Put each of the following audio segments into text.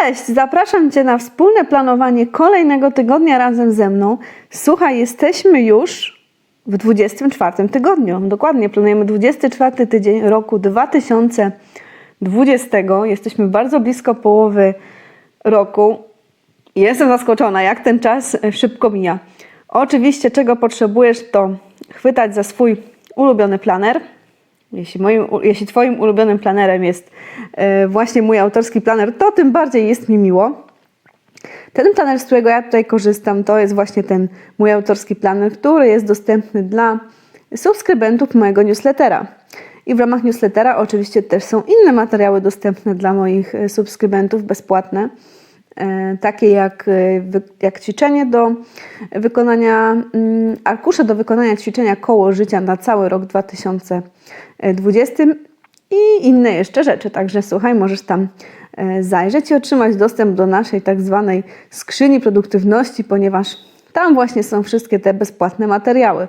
Cześć, zapraszam Cię na wspólne planowanie kolejnego tygodnia razem ze mną. Słuchaj, jesteśmy już w 24 tygodniu. Dokładnie, planujemy 24 tydzień roku 2020. Jesteśmy bardzo blisko połowy roku. Jestem zaskoczona, jak ten czas szybko mija. Oczywiście, czego potrzebujesz, to chwytać za swój ulubiony planer. Jeśli, moim, jeśli Twoim ulubionym planerem jest e, właśnie mój autorski planer, to tym bardziej jest mi miło. Ten planer, z którego ja tutaj korzystam, to jest właśnie ten mój autorski planer, który jest dostępny dla subskrybentów mojego newslettera. I w ramach newslettera oczywiście też są inne materiały dostępne dla moich e, subskrybentów, bezpłatne takie jak, e, jak ćwiczenie do wykonania, mm, arkusze do wykonania ćwiczenia koło życia na cały rok 2020 i inne jeszcze rzeczy. Także słuchaj, możesz tam e, zajrzeć i otrzymać dostęp do naszej tak zwanej skrzyni produktywności, ponieważ tam właśnie są wszystkie te bezpłatne materiały.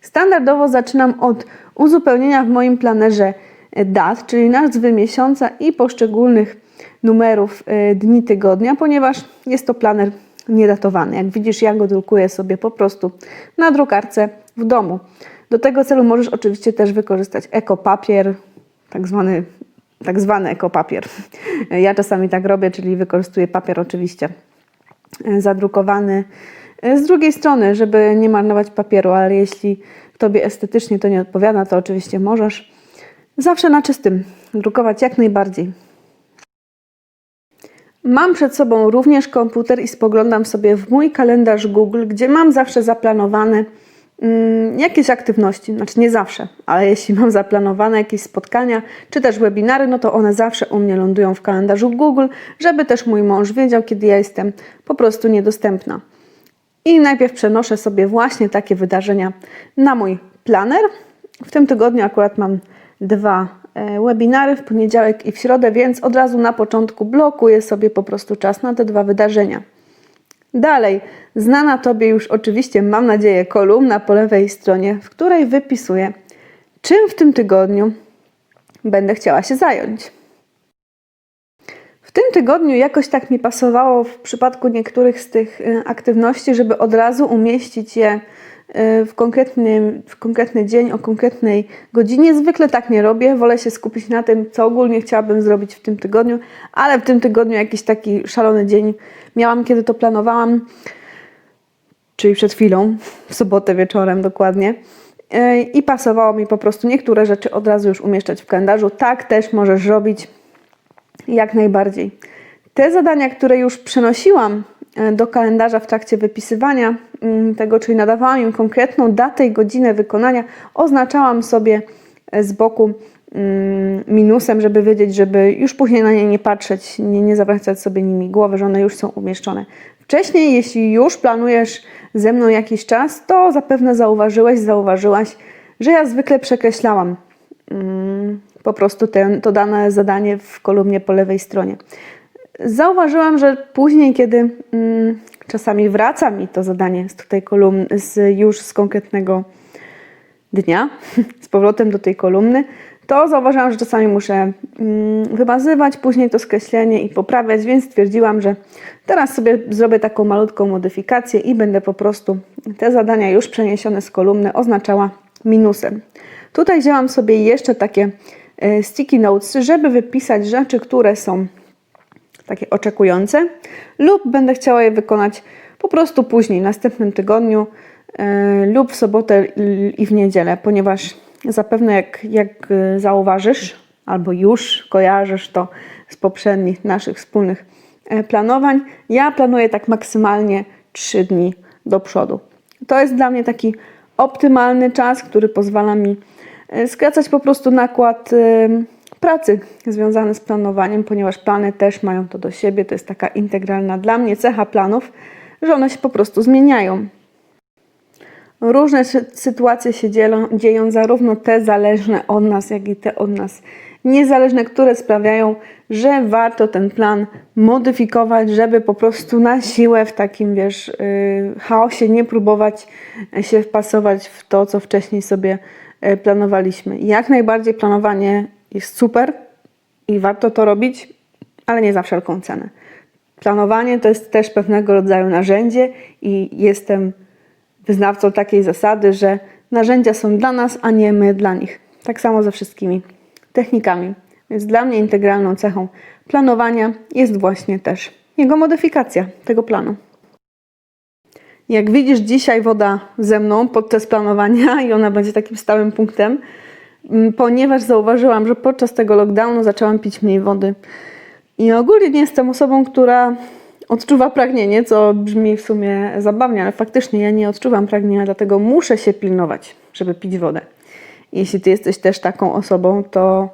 Standardowo zaczynam od uzupełnienia w moim planerze e, dat, czyli nazwy miesiąca i poszczególnych numerów e, dni tygodnia, ponieważ jest to planer niedatowany. Jak widzisz, ja go drukuję sobie po prostu na drukarce w domu. Do tego celu możesz oczywiście też wykorzystać ekopapier, tak zwany, tak zwany ekopapier. Ja czasami tak robię, czyli wykorzystuję papier oczywiście e, zadrukowany e, z drugiej strony, żeby nie marnować papieru, ale jeśli Tobie estetycznie to nie odpowiada, to oczywiście możesz zawsze na czystym drukować jak najbardziej. Mam przed sobą również komputer i spoglądam sobie w mój kalendarz Google, gdzie mam zawsze zaplanowane mm, jakieś aktywności. Znaczy nie zawsze, ale jeśli mam zaplanowane jakieś spotkania czy też webinary, no to one zawsze u mnie lądują w kalendarzu Google, żeby też mój mąż wiedział, kiedy ja jestem po prostu niedostępna. I najpierw przenoszę sobie właśnie takie wydarzenia na mój planer. W tym tygodniu akurat mam dwa webinary w poniedziałek i w środę, więc od razu na początku blokuję sobie po prostu czas na te dwa wydarzenia. Dalej, znana Tobie już oczywiście, mam nadzieję, kolumna po lewej stronie, w której wypisuję, czym w tym tygodniu będę chciała się zająć. W tym tygodniu jakoś tak mi pasowało w przypadku niektórych z tych y, aktywności, żeby od razu umieścić je w konkretny, w konkretny dzień, o konkretnej godzinie. Zwykle tak nie robię. Wolę się skupić na tym, co ogólnie chciałabym zrobić w tym tygodniu, ale w tym tygodniu jakiś taki szalony dzień miałam, kiedy to planowałam, czyli przed chwilą, w sobotę wieczorem dokładnie. I pasowało mi po prostu niektóre rzeczy od razu już umieszczać w kalendarzu. Tak też możesz robić. Jak najbardziej. Te zadania, które już przenosiłam do kalendarza w trakcie wypisywania mm, tego, czyli nadawałam im konkretną datę i godzinę wykonania, oznaczałam sobie e, z boku mm, minusem, żeby wiedzieć, żeby już później na nie nie patrzeć, nie, nie zawracać sobie nimi głowy, że one już są umieszczone. Wcześniej, jeśli już planujesz ze mną jakiś czas, to zapewne zauważyłeś, zauważyłaś, że ja zwykle przekreślałam mm, po prostu ten, to dane zadanie w kolumnie po lewej stronie. Zauważyłam, że później, kiedy mm, czasami wraca mi to zadanie z tutaj kolumny, z, już z konkretnego dnia, z powrotem do tej kolumny, to zauważyłam, że czasami muszę mm, wymazywać później to skreślenie i poprawiać, więc stwierdziłam, że teraz sobie zrobię taką malutką modyfikację i będę po prostu te zadania już przeniesione z kolumny oznaczała minusem. Tutaj wzięłam sobie jeszcze takie e, sticky notes, żeby wypisać rzeczy, które są takie oczekujące, lub będę chciała je wykonać po prostu później, w następnym tygodniu e, lub w sobotę i w niedzielę, ponieważ zapewne jak, jak e, zauważysz, albo już kojarzysz to z poprzednich naszych wspólnych e, planowań, ja planuję tak maksymalnie 3 dni do przodu. To jest dla mnie taki optymalny czas, który pozwala mi skracać po prostu nakład pracy związany z planowaniem, ponieważ plany też mają to do siebie. To jest taka integralna dla mnie cecha planów, że one się po prostu zmieniają. Różne sy- sytuacje się dzielą, dzieją, zarówno te zależne od nas, jak i te od nas niezależne, które sprawiają, że warto ten plan modyfikować, żeby po prostu na siłę w takim, wiesz, yy, chaosie nie próbować się wpasować w to, co wcześniej sobie yy, planowaliśmy. Jak najbardziej planowanie jest super i warto to robić, ale nie za wszelką cenę. Planowanie to jest też pewnego rodzaju narzędzie i jestem wyznawcą takiej zasady, że narzędzia są dla nas, a nie my dla nich. Tak samo ze wszystkimi technikami. Więc dla mnie integralną cechą planowania jest właśnie też jego modyfikacja tego planu. Jak widzisz, dzisiaj woda ze mną podczas planowania i ona będzie takim stałym punktem, ponieważ zauważyłam, że podczas tego lockdownu zaczęłam pić mniej wody. I ogólnie nie jestem osobą, która odczuwa pragnienie, co brzmi w sumie zabawnie, ale faktycznie ja nie odczuwam pragnienia, dlatego muszę się pilnować, żeby pić wodę. Jeśli ty jesteś też taką osobą, to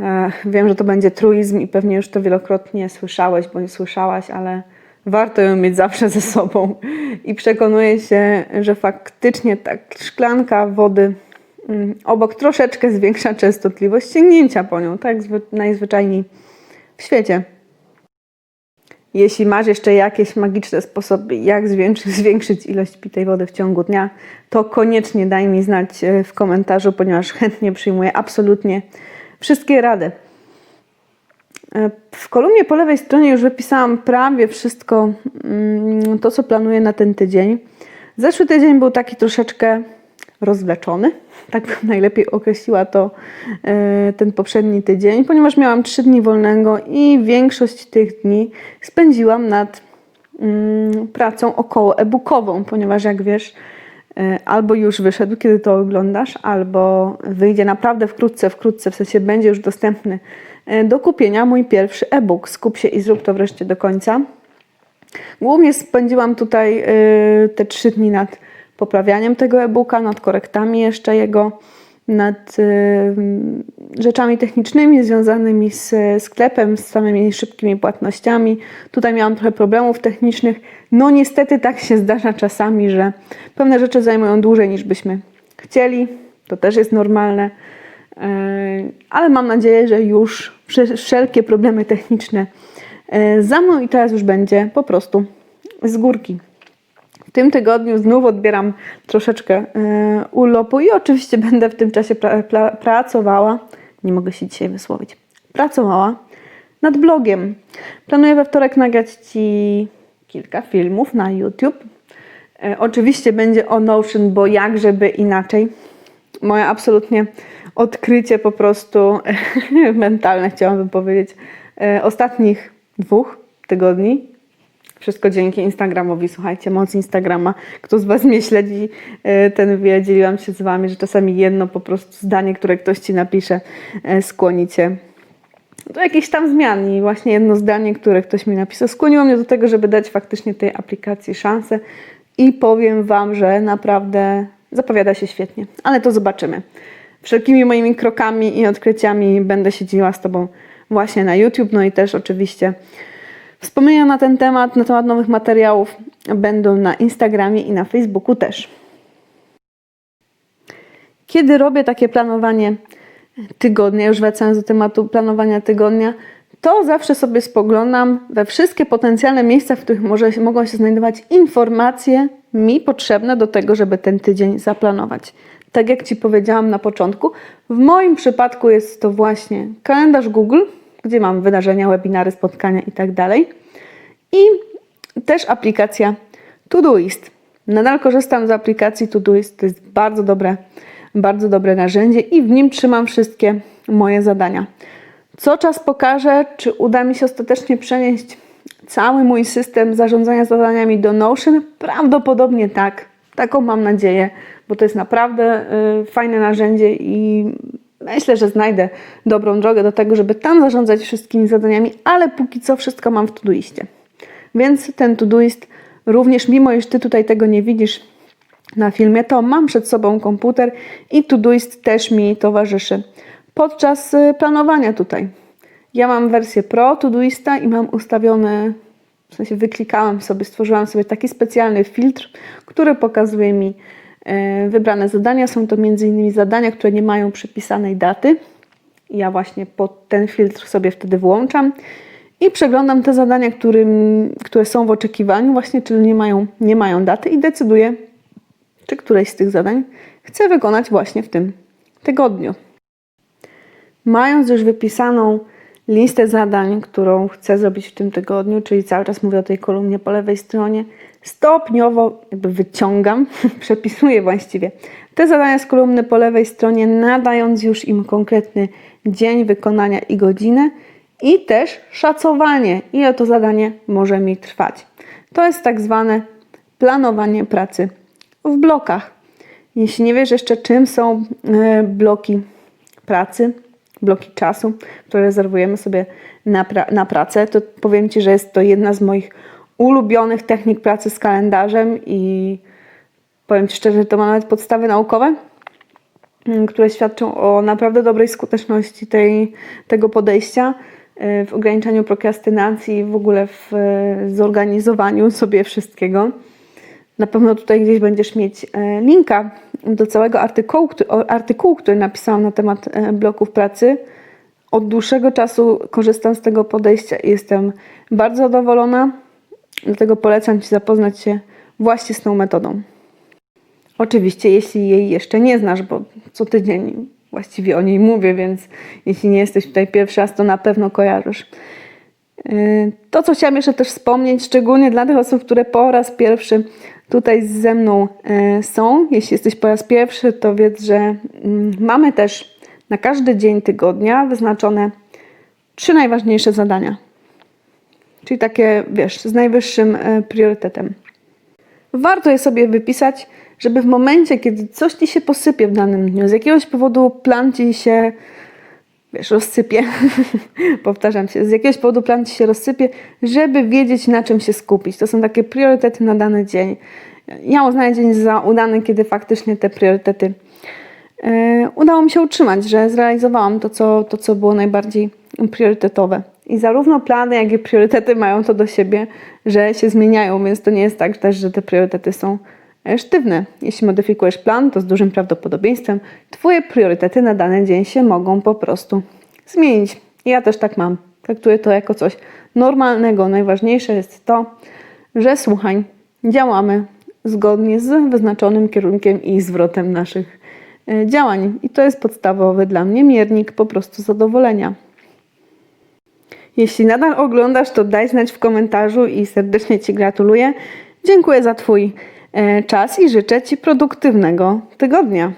e, wiem, że to będzie truizm i pewnie już to wielokrotnie słyszałeś bądź słyszałaś, ale warto ją mieć zawsze ze sobą. I przekonuję się, że faktycznie tak szklanka wody obok troszeczkę zwiększa częstotliwość sięgnięcia po nią, tak zwy- najzwyczajniej w świecie. Jeśli masz jeszcze jakieś magiczne sposoby, jak zwiększyć, zwiększyć ilość pitej wody w ciągu dnia, to koniecznie daj mi znać e, w komentarzu, ponieważ chętnie przyjmuję absolutnie wszystkie rady. E, W kolumnie po lewej stronie już wypisałam prawie wszystko mm, to, co planuję na ten tydzień. Zeszły tydzień był taki troszeczkę rozwleczony, tak bym najlepiej określiła to e, ten poprzedni tydzień, ponieważ miałam trzy dni wolnego i większość tych dni spędziłam nad mm, pracą około e-bookową, ponieważ jak wiesz, e, albo już wyszedł, kiedy to oglądasz, albo wyjdzie naprawdę wkrótce, wkrótce, w sensie będzie już dostępny e, do kupienia mój pierwszy e-book. Skup się i zrób to wreszcie do końca. Głównie spędziłam tutaj te trzy dni nad poprawianiem tego e-booka, nad korektami jeszcze jego, nad y, rzeczami technicznymi związanymi z sklepem, z samymi szybkimi płatnościami. Tutaj miałam trochę problemów technicznych. No niestety tak się zdarza czasami, że pewne rzeczy zajmują dłużej niż byśmy chcieli. To też jest normalne. Y, Ale mam nadzieję, że już wsze- wszelkie problemy techniczne e, za mną i teraz już będzie po prostu z górki. Tym tygodniu znów odbieram troszeczkę e, urlopu i oczywiście będę w tym czasie pra, pra, pracowała, nie mogę się dzisiaj wysłowić, pracowała nad blogiem. Planuję we wtorek nagrać Ci kilka filmów na YouTube. E, oczywiście będzie o Notion, bo jak żeby inaczej. Moje absolutnie odkrycie po prostu mentalne, chciałabym powiedzieć, e, ostatnich dwóch tygodni. Wszystko dzięki Instagramowi. Słuchajcie, moc Instagrama. Kto z Was mnie śledzi, e, ten wie, dzieliłam się z Wami, że czasami jedno po prostu zdanie, które ktoś Ci napisze, e, skłoni Cię do jakichś tam zmian. I właśnie jedno zdanie, które ktoś mi napisał, skłoniło mnie do tego, żeby dać faktycznie tej aplikacji szansę. I powiem Wam, że naprawdę zapowiada się świetnie. Ale to zobaczymy. Wszelkimi moimi krokami i odkryciami będę się dzieliła z Tobą właśnie na YouTube. No i też oczywiście Wspomnienia na ten temat, na temat nowych materiałów będą na Instagramie i na Facebooku też. Kiedy robię takie planowanie tygodnia, już wracając do tematu planowania tygodnia, to zawsze sobie spoglądam we wszystkie potencjalne miejsca, w których może, mogą się znajdować informacje mi potrzebne do tego, żeby ten tydzień zaplanować. Tak jak Ci powiedziałam na początku, w moim przypadku jest to właśnie kalendarz Google, gdzie mam wydarzenia, webinary, spotkania i tak. I też aplikacja Todoist. Nadal korzystam z aplikacji Todoist, to jest bardzo dobre, bardzo dobre narzędzie i w nim trzymam wszystkie moje zadania. Co czas pokaże, czy uda mi się ostatecznie przenieść cały mój system zarządzania zadaniami do Notion? Prawdopodobnie tak. Taką mam nadzieję, bo to jest naprawdę y, fajne narzędzie i myślę, że znajdę dobrą drogę do tego, żeby tam zarządzać wszystkimi zadaniami, ale póki co wszystko mam w Todoistie. Więc ten Todoist również, mimo iż Ty tutaj tego nie widzisz na filmie, to mam przed sobą komputer i Todoist też mi towarzyszy podczas y, planowania tutaj. Ja mam wersję Pro Todoista i mam ustawione, w sensie wyklikałam sobie, stworzyłam sobie taki specjalny filtr, który pokazuje mi wybrane zadania. Są to m.in. zadania, które nie mają przypisanej daty. Ja właśnie pod ten filtr sobie wtedy włączam i przeglądam te zadania, którym, które są w oczekiwaniu, właśnie, czyli nie mają, nie mają daty i decyduję, czy któreś z tych zadań chcę wykonać właśnie w tym tygodniu. Mając już wypisaną listę zadań, którą chcę zrobić w tym tygodniu, czyli cały czas mówię o tej kolumnie po lewej stronie, stopniowo jakby wyciągam, przepisuję właściwie te zadania z kolumny po lewej stronie, nadając już im konkretny dzień wykonania i godzinę i też szacowanie, ile to zadanie może mi trwać. To jest tak zwane planowanie pracy w blokach. Jeśli nie wiesz jeszcze, czym są e, bloki pracy, bloki czasu, które rezerwujemy sobie na, pra- na pracę, to powiem Ci, że jest to jedna z moich ulubionych technik pracy z kalendarzem i powiem Ci szczerze, to ma nawet podstawy naukowe, mm, które świadczą o naprawdę dobrej skuteczności tej, tego podejścia e, w ograniczaniu prokrastynacji, w ogóle w e, zorganizowaniu sobie wszystkiego. Na pewno tutaj gdzieś będziesz mieć e, linka do całego artykułu, artykułu, który napisałam na temat e, bloków pracy. Od dłuższego czasu korzystam z tego podejścia i jestem bardzo zadowolona. Dlatego polecam Ci zapoznać się właśnie z tą metodą. Oczywiście, jeśli jej jeszcze nie znasz, bo co tydzień właściwie o niej mówię, więc jeśli nie jesteś tutaj pierwszy raz, to na pewno kojarzysz. Yy, To, co chciałam jeszcze też wspomnieć, szczególnie dla tych osób, które po raz pierwszy tutaj ze mną yy, są. Jeśli jesteś po raz pierwszy, to wiedz, że mm, mamy też na każdy dzień tygodnia wyznaczone trzy najważniejsze zadania. Czyli takie, wiesz, z najwyższym yy, priorytetem. Warto je sobie wypisać, żeby w momencie, kiedy coś ci się posypie w danym dniu, z jakiegoś powodu plan ci się, wiesz, rozsypie, powtarzam się, z jakiegoś powodu plan ci się rozsypie, żeby wiedzieć na czym się skupić. To są takie priorytety na dany dzień. Ja uznaję dzień za udany, kiedy faktycznie te priorytety e, udało mi się utrzymać, że zrealizowałam to co, to, co było najbardziej priorytetowe. I zarówno plany, jak i priorytety mają to do siebie, że się zmieniają, więc to nie jest tak też, że te priorytety są sztywne. Jeśli modyfikujesz plan, to z dużym prawdopodobieństwem Twoje priorytety na dany dzień się mogą po prostu zmienić. Ja też tak mam. Traktuję to jako coś normalnego. Najważniejsze jest to, że słuchaj, działamy zgodnie z wyznaczonym kierunkiem i zwrotem naszych e, działań. I to jest podstawowy dla mnie miernik po prostu zadowolenia. Jeśli nadal oglądasz, to daj znać w komentarzu i serdecznie Ci gratuluję. Dziękuję za Twój czas i życzę Ci produktywnego tygodnia.